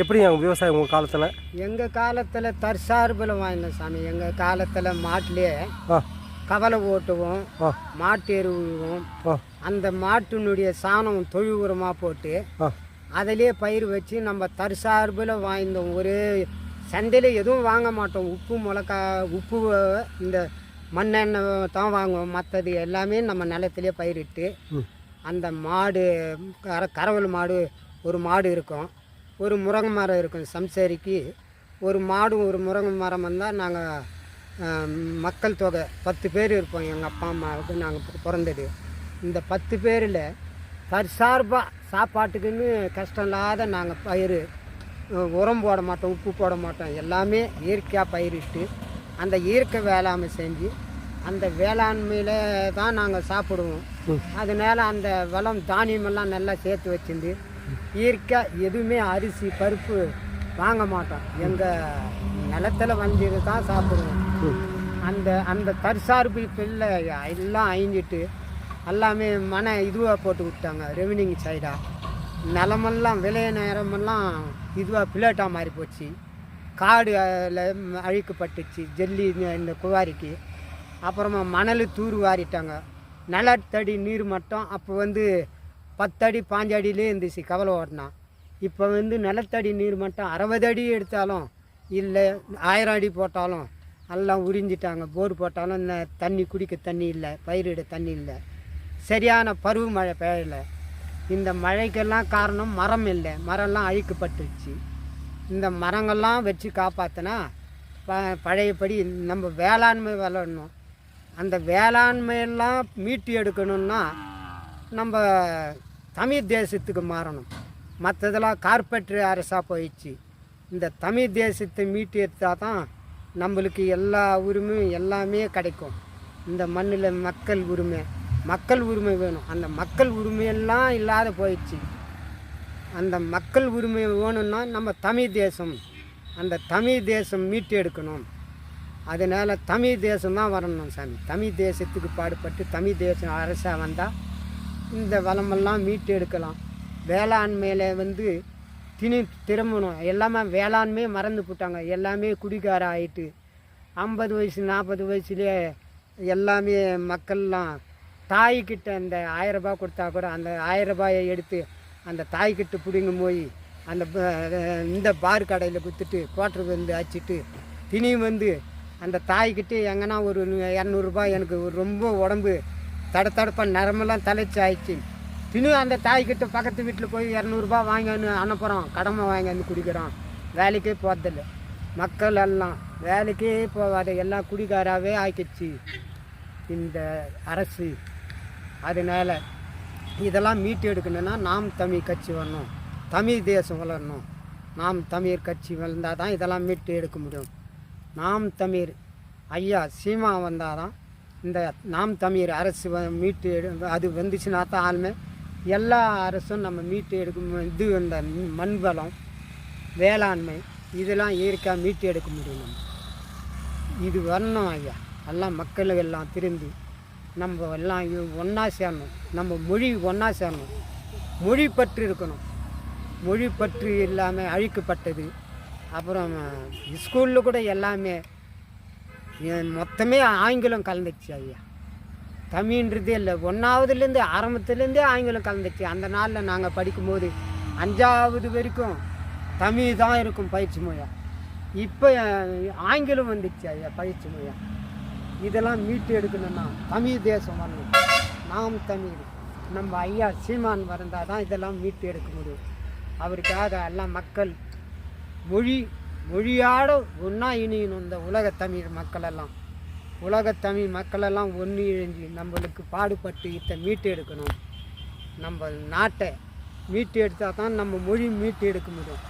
எப்படி அவங்க விவசாயம் உங்கள் காலத்தில்? எங்கள் காலத்தில் தற்சார்பில் வாங்கினோம் சாமி. எங்கள் காலத்தில் மாட்டிலே கவலை ஓட்டுவோம் மாட்டு எருவுவோம். அந்த மாட்டினுடைய சாணம் தொழு உரமாக போட்டு அதிலே பயிர் வச்சு நம்ம தற்சார்பில் வாய்ந்தோம் ஒரு சந்தையில் எதுவும் வாங்க மாட்டோம். உப்பு மிளகா உப்பு இந்த மண்ணெண்ணெய் தான் வாங்குவோம். மற்றது எல்லாமே நம்ம நிலத்திலே பயிரிட்டு அந்த மாடு கர கறவல் மாடு ஒரு மாடு இருக்கும். ஒரு முருங்கை மரம் இருக்கும் சம்சாரிக்கு. ஒரு மாடு ஒரு முருங்கை மரம் வந்தால் நாங்கள் மக்கள் தொகை பத்து பேர் இருப்போம். எங்கள் அப்பா அம்மாவுக்கு நாங்கள் பிறந்தது. இந்த பத்து பேரில் தற்சார்பாக சாப்பாட்டுக்குன்னு கஷ்டம் இல்லாத நாங்கள் பயிர் உரம் போட மாட்டோம் உப்பு போட மாட்டோம். எல்லாமே இயற்கையாக பயிரிட்டு அந்த இயற்கை வேளாண்மை செஞ்சு அந்த வேளாண்மையில் தான் நாங்கள் சாப்பிடுவோம். அதனால அந்த வளம் தானியமெல்லாம் நல்லா சேர்த்து வச்சிருந்து இயற்கையாக எதுவுமே அரிசி பருப்பு வாங்க மாட்டோம். எங்கள் நிலத்தில் வந்தது தான் சாப்பிடுவோம். அந்த அந்த தற்சார்பு பிள்ளை எல்லாம் அழிஞ்சிட்டு எல்லாமே மன இதுவாக போட்டு விட்டாங்க ரெவனிங் சைடாக நிலமெல்லாம் விளைய நேரமெல்லாம் இதுவாக பிளேட்டாக மாறி போச்சு. காடு அதில் அழிக்கப்பட்டுச்சு ஜல்லி இந்த- இந்த குவாரிக்கு. அப்புறமா மணல் தூர் வாரிட்டாங்க. நிலத்தடி நீர் மட்டம் அப்போ வந்து பத்தடி பாஞ்சடியிலே இருந்துச்சு கவலை ஓட்டினா இப்போ வந்து நிலத்தடி நீர் மட்டம் அறுபது அடி எடுத்தாலும் இல்லை ஆயிரம் அடி போட்டாலும் எல்லாம் உறிஞ்சிட்டாங்க. போர் போட்டாலும் இந்த தண்ணி குடிக்க தண்ணி இல்லை பயிரிட தண்ணி இல்லை. சரியான பருவ மழை பெய்யலை. இந்த மழைக்கெல்லாம் காரணம் மரம் இல்லை. மரம்லாம் அழிக்கப்பட்டுருச்சு. இந்த மரங்கள்லாம் வச்சு காப்பாற்றினா ப பழையபடி நம்ம வேளாண்மை வளரணும். அந்த வேளாண்மையெல்லாம் மீட்டு எடுக்கணும்னா நம்ம தமிழ் தேசத்துக்கு மாறணும். மற்றதெல்லாம் கார்பரேட் அரசாக போயிடுச்சு. இந்த தமிழ் தேசத்தை மீட்டு எடுத்தால் தான் நம்மளுக்கு எல்லா உரிமையும் எல்லாமே கிடைக்கும். இந்த மண்ணில் மக்கள் உரிமை. மக்கள் உரிமை வேணும். அந்த மக்கள் உரிமையெல்லாம் இல்லாத போயிடுச்சு. அந்த மக்கள் உரிமை வேணும்னா நம்ம தமிழ் தேசம் அந்த தமிழ் தேசம் மீட்டு எடுக்கணும். அதனால் தமிழ் தேசம் தான் வரணும் சாமி. தமிழ் தேசத்துக்கு பாடுபட்டு தமிழ் தேசம் அரசாக வந்தால் இந்த வளமெல்லாம் மீட்டு எடுக்கலாம். வேளாண்மையில் வந்து திணி திரும்பணும். எல்லாமே வேளாண்மையே மறந்து போட்டாங்க. எல்லாமே குடிகார ஆயிட்டு ஐம்பது வயசு நாற்பது வயசுலேயே எல்லாமே மக்கள்லாம் தாய்கிட்ட அந்த ஆயிரம் ரூபாய் கொடுத்தா கூட அந்த ஆயர்ரூபாயை எடுத்து அந்த தாய்கிட்ட பிடிங்கும் போய் அந்த இந்த பார் கடையில் குத்துட்டு குவார்டர் வந்து அடிச்சிட்டு தினியும் வந்து அந்த தாய்கிட்ட எங்கன்னா ஒரு இரநூறுபா எனக்கு ரொம்ப உடம்பு தட தடப்பாக நரம்பெல்லாம் தலைச்சி ஆயிடுச்சு. தினம் அந்த தாய்கிட்ட பக்கத்து வீட்டில் போய் இரநூறுபா வாங்கி வந்து அனுப்புகிறோம் கடமை வாங்கி வந்து குடிக்கிறோம் வேலைக்கே போகிறதில்ல மக்கள் எல்லாம் வேலைக்கே போகாத எல்லாம் குடிகாராகவே ஆக்கிடுச்சு இந்த அரசு. அதனால் இதெல்லாம் மீட்டு எடுக்கணும்னா நாம் தமிழ் கட்சி வரணும். தமிழ் தேசம் வளரணும். நாம் தமிழ் கட்சி வளர்ந்தால் தான் இதெல்லாம் மீட்டு எடுக்க முடியும். நாம் தமிழ் ஐயா சீமா வந்தால் தான் இந்த நாம் தமிழர் அரசு வ- மீட்டு எடு அது வந்துச்சுன்னா தான் ஆளுமே எல்லா அரசும் நம்ம மீட்டு எடுக்கும் இது இந்த மண் வளம் வேளாண்மை இதெல்லாம் இயற்கையாக மீட்டு எடுக்க முடியும் நம்ம. இது வரணும் ஐயா. எல்லாம் மக்கள் எல்லாம் திரும்பி நம்ம எல்லாம் ஒன்றா சேரணும். நம்ம மொழி ஒன்றா சேரணும். மொழி பற்று இருக்கணும். மொழி பற்று இல்லாமல் அழிக்கப்பட்டது. அப்புறம் ஸ்கூலில் கூட எல்லாமே மொத்தமே ஆங்கிலம் கலந்துச்சு ஐயா. தமிழ்ன்றதே இல்லை ஒன்றாவதுலேருந்து ஆரம்பத்துலேருந்தே ஆங்கிலம் கலந்துச்சு. அந்த நாளில் நாங்கள் படிக்கும்போது அஞ்சாவது வரைக்கும் தமிழ் தான் இருக்கும் பயிற்சி மொழியா இப்போ ஆங்கிலம் வந்துச்சு ஐயா பயிற்சி மொழியா இதெல்லாம் மீட்டு எடுக்கணும்னா தமிழ் தேசம் வரணும். நாம் தமிழ். நம்ம ஐயா சீமான் வந்தால் தான் இதெல்லாம் மீட்டு எடுக்க முடியும். அவருக்காக எல்லாம் மக்கள் மொழி மொழியாட ஒன்றா இணையணும் இந்த உலக தமிழ் மக்களெல்லாம். உலக தமிழ் மக்களெல்லாம் ஒன்று இணைஞ்சு நம்மளுக்கு பாடுபட்டு இத்தனை மீட்டு எடுக்கணும். நம்ம நாட்டை மீட்டு எடுத்தால் தான் நம்ம மொழி மீட்டு எடுக்க முடியும்.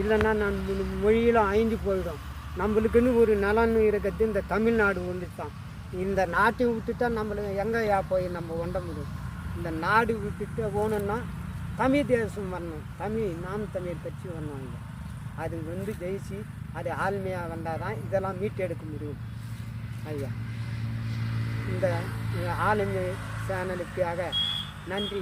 இல்லைன்னா நம்ம மொழியிலும் அழிஞ்சு போயிடும். நம்மளுக்குன்னு ஒரு நலன் இருக்கிறது இந்த தமிழ்நாடு ஒன்று தான் இந்த நாட்டை விட்டுட்டா நம்மளுக்கு எங்கேயா போய் நம்ம ஒண்ட முடியும்? இந்த நாடு விட்டுட்டு போகணுன்னா தமிழ் தேசம் வரணும். தமிழ் நாம் தமிழ் கட்சி வரணும் அது வந்து ஜெயிச்சு அது ஆளுமையாக வந்தால் தான் இதெல்லாம் மீட்டு எடுக்க முடியும். ஐயா. இந்த ஆளுமை சேனலுக்காக நன்றி